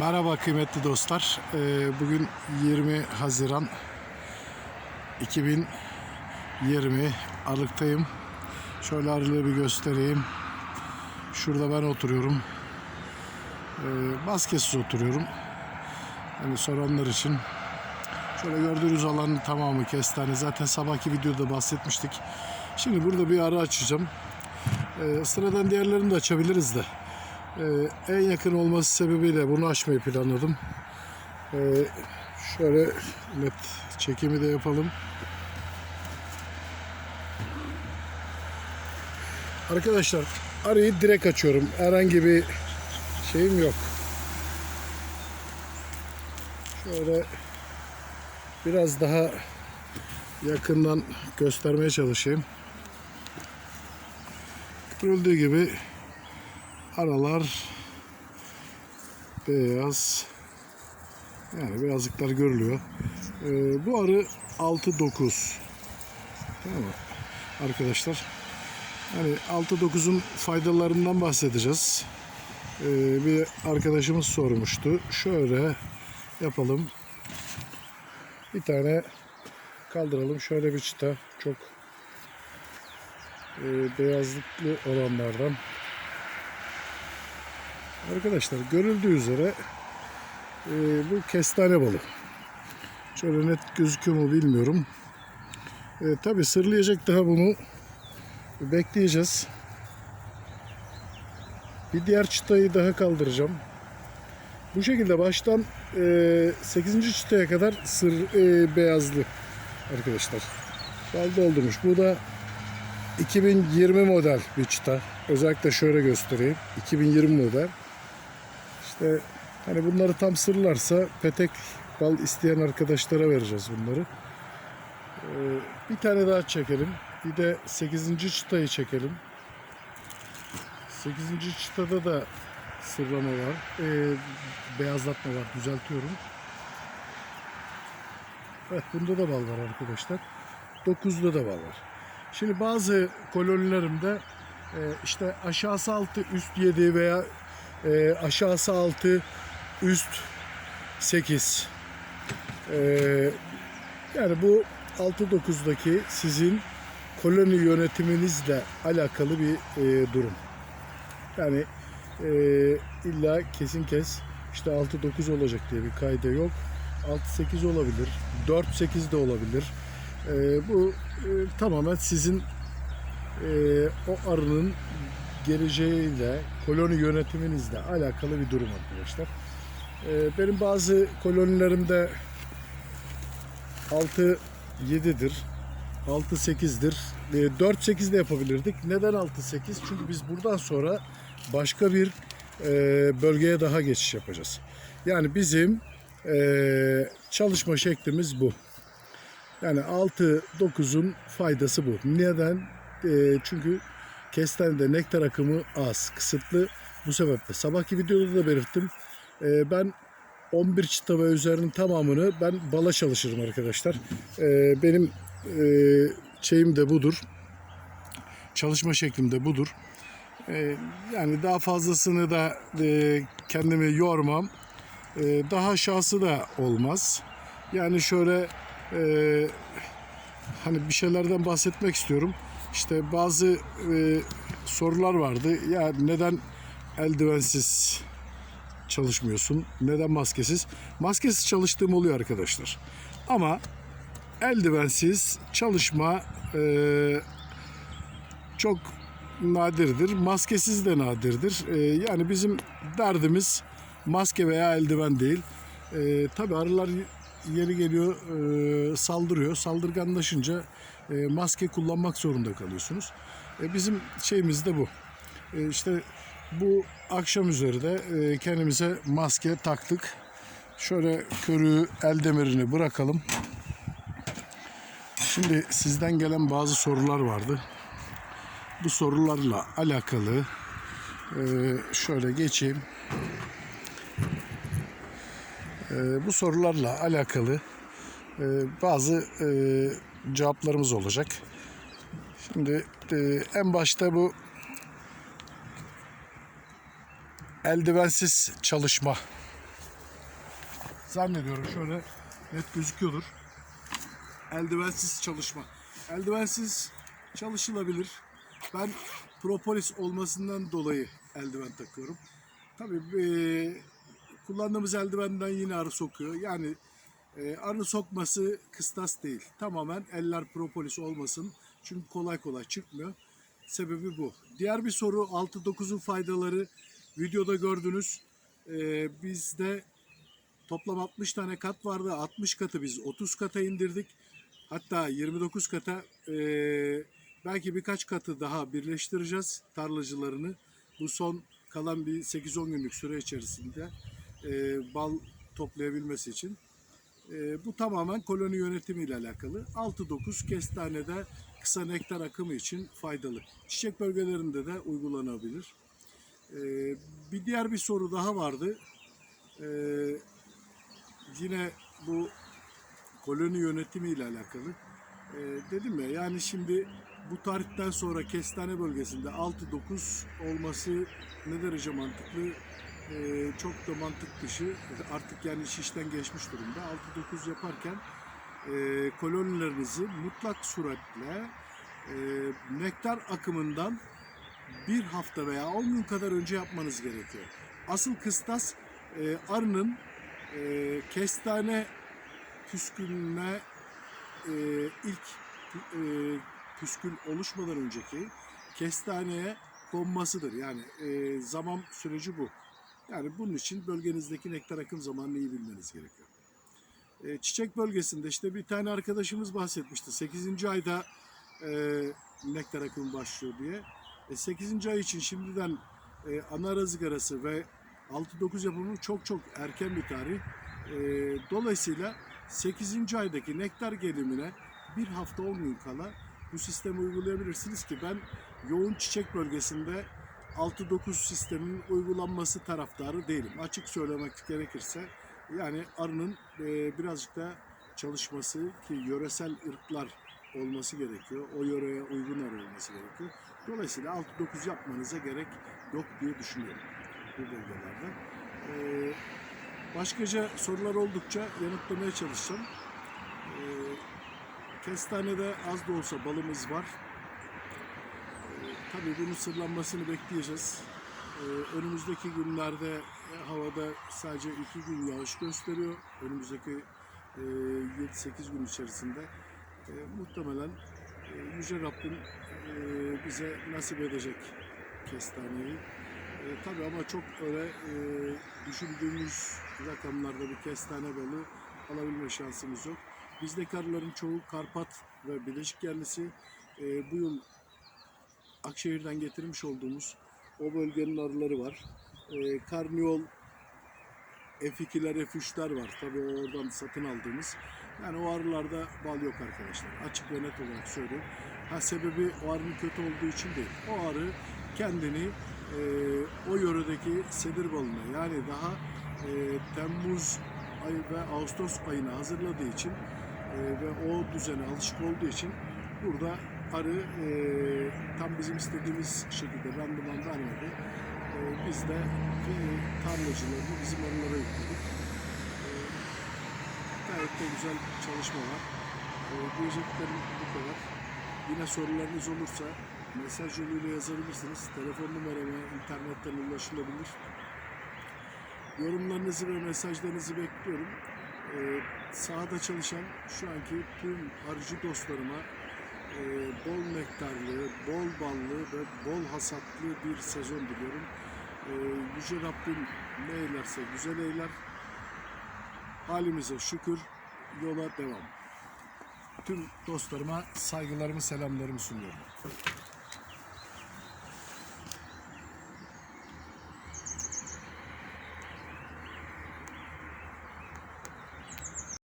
Merhaba kıymetli dostlar. Ee, Bugün 20 Haziran 2020 Aralık'tayım. Şöyle aralığı bir göstereyim. Şurada ben oturuyorum. Ee, Maskesiz oturuyorum. Hani soranlar için. Şöyle gördüğünüz alanın tamamı kestane. Zaten sabahki videoda bahsetmiştik. Şimdi burada bir ara açacağım. Ee, Sıradan diğerlerini de açabiliriz de. Ee, en yakın olması sebebiyle bunu açmayı planladım. Ee, şöyle net çekimi de yapalım. Arkadaşlar arayı direkt açıyorum. Herhangi bir şeyim yok. Şöyle biraz daha yakından göstermeye çalışayım. Görüldüğü gibi aralar beyaz yani beyazlıklar görülüyor. Ee, bu arı 6-9 tamam? Arkadaşlar hani 6-9'un faydalarından bahsedeceğiz. Ee, bir arkadaşımız sormuştu. Şöyle yapalım. Bir tane kaldıralım. Şöyle bir çıta çok e, beyazlıklı olanlardan Arkadaşlar görüldüğü üzere e, bu kestane balı. Şöyle net gözüküyor mu bilmiyorum. E, Tabi sırlayacak daha bunu bekleyeceğiz. Bir diğer çıtayı daha kaldıracağım. Bu şekilde baştan e, 8. çıtaya kadar sır e, beyazlı arkadaşlar. Bal doldurmuş. Bu da 2020 model bir çıta. Özellikle şöyle göstereyim. 2020 model. İşte hani bunları tam sırlarsa petek bal isteyen arkadaşlara vereceğiz bunları. Ee, bir tane daha çekelim. Bir de 8. çıtayı çekelim. 8. çıtada da sırlama var. Ee, beyazlatma var. Düzeltiyorum. Evet bunda da bal var arkadaşlar. 9'da da bal var. Şimdi bazı kolonilerimde e, işte aşağısı 6 üst 7 veya e, aşağısı 6 üst 8 E, yani bu 6-9'daki sizin koloni yönetiminizle alakalı bir e, durum. Yani e, illa kesin kes işte 6-9 olacak diye bir kayda yok. 6-8 olabilir, 4-8 de olabilir. E, bu e, tamamen sizin e, o arının geleceğiyle, koloni yönetiminizle alakalı bir durum arkadaşlar. E, benim bazı kolonilerimde 6 7'dir. 6 8'dir. E, 4 8 de yapabilirdik. Neden 6 8? Çünkü biz buradan sonra başka bir e, bölgeye daha geçiş yapacağız. Yani bizim e, çalışma şeklimiz bu. Yani 6-9'un faydası bu. Neden? E, çünkü kestanede nektar akımı az, kısıtlı. Bu sebeple sabahki videoda da belirttim. E, ben 11 çıta ve üzerinin tamamını ben bala çalışırım arkadaşlar. E, benim e, şeyim de budur. Çalışma şeklim de budur. E, yani daha fazlasını da e, kendimi yormam. E, daha aşağısı da olmaz. Yani şöyle e, hani bir şeylerden bahsetmek istiyorum. İşte bazı e, sorular vardı. Ya neden eldivensiz çalışmıyorsun? Neden maskesiz? Maskesiz çalıştığım oluyor arkadaşlar. Ama eldivensiz çalışma e, çok nadirdir. Maskesiz de nadirdir. E, yani bizim derdimiz maske veya eldiven değil. E, tabii arılar yeri geliyor e, saldırıyor. Saldırganlaşınca e, maske kullanmak zorunda kalıyorsunuz. E, bizim şeyimiz de bu. E, işte bu akşam üzeri de e, kendimize maske taktık. Şöyle körüğü el demirini bırakalım. Şimdi sizden gelen bazı sorular vardı. Bu sorularla alakalı e, şöyle geçeyim. E, bu sorularla alakalı bazı e, cevaplarımız olacak. Şimdi e, en başta bu eldivensiz çalışma zannediyorum şöyle net gözüküyordur. Eldivensiz çalışma. Eldivensiz çalışılabilir. Ben propolis olmasından dolayı eldiven takıyorum. Tabii eee, kullandığımız eldivenden yine arı sokuyor. Yani e, arı sokması kıstas değil. Tamamen eller propolis olmasın. Çünkü kolay kolay çıkmıyor. Sebebi bu. Diğer bir soru 6-9'un faydaları videoda gördünüz. E, bizde toplam 60 tane kat vardı. 60 katı biz 30 kata indirdik. Hatta 29 kata e, belki birkaç katı daha birleştireceğiz tarlacılarını. Bu son kalan bir 8-10 günlük süre içerisinde e, bal toplayabilmesi için. E, bu tamamen koloni yönetimi ile alakalı. 6-9 kestanede kısa nektar akımı için faydalı. Çiçek bölgelerinde de uygulanabilir. E, bir diğer bir soru daha vardı. E, yine bu koloni yönetimi ile alakalı. E, dedim ya yani şimdi bu tarihten sonra kestane bölgesinde 6-9 olması ne derece mantıklı? Ee, çok da mantık dışı artık yani iş işten geçmiş durumda 6-9 yaparken e, kolonilerinizi mutlak suretle e, nektar akımından bir hafta veya 10 gün kadar önce yapmanız gerekiyor. Asıl kıstas e, arının kestane püskülüne ilk püskül oluşmadan önceki kestaneye konmasıdır. Yani zaman süreci bu. Yani bunun için bölgenizdeki nektar akım zamanını iyi bilmeniz gerekiyor. E, çiçek bölgesinde işte bir tane arkadaşımız bahsetmişti. 8. ayda e, nektar akımı başlıyor diye. E, 8. ay için şimdiden e, ana rızgarası ve 6-9 yapımı çok çok erken bir tarih. E, dolayısıyla 8. aydaki nektar gelimine bir hafta 10 gün kala bu sistemi uygulayabilirsiniz ki ben yoğun çiçek bölgesinde 6-9 sistemin uygulanması taraftarı değilim. Açık söylemek gerekirse yani arının e, birazcık da çalışması ki yöresel ırklar olması gerekiyor. O yöreye uygun arı olması gerekiyor. Dolayısıyla 6-9 yapmanıza gerek yok diye düşünüyorum bu bölgelerde. E, başkaca sorular oldukça yanıtlamaya çalışacağım. E, kestanede az da olsa balımız var. Tabii bunun sırlanmasını bekleyeceğiz. Ee, önümüzdeki günlerde e, havada sadece iki gün yağış gösteriyor. Önümüzdeki e, 7-8 gün içerisinde e, muhtemelen e, Yüce Rabbim e, bize nasip edecek kestaneyi. E, tabii ama çok öyle e, düşündüğümüz rakamlarda bir kestane balı alabilme şansımız yok. Bizdeki arıların çoğu Karpat ve Bileşik yerlisi. E, bu yıl Akşehir'den getirmiş olduğumuz o bölgenin arıları var. E, karniyol F2'ler, F3'ler var. Tabii oradan satın aldığımız. Yani o arılarda bal yok arkadaşlar. Açık ve net olarak söylüyorum. Ha sebebi o arının kötü olduğu için değil. O arı kendini e, o yöredeki sedir balına yani daha e, Temmuz ayı ve Ağustos ayına hazırladığı için e, ve o düzene alışık olduğu için burada arı e, tam bizim istediğimiz şekilde randıman vermedi. E, biz de e, tarlacılarını bizim arılara yükledik. E, gayet de güzel çalışma var. E, diyeceklerim bu kadar. Yine sorularınız olursa mesaj yoluyla yazabilirsiniz. Telefon numarama internetten ulaşılabilir. Yorumlarınızı ve mesajlarınızı bekliyorum. E, sahada çalışan şu anki tüm arıcı dostlarıma bol nektarlı, bol ballı ve bol hasatlı bir sezon diliyorum. E, Yüce Rabbim ne eylerse güzel eyler. Halimize şükür, yola devam. Tüm dostlarıma saygılarımı, selamlarımı sunuyorum.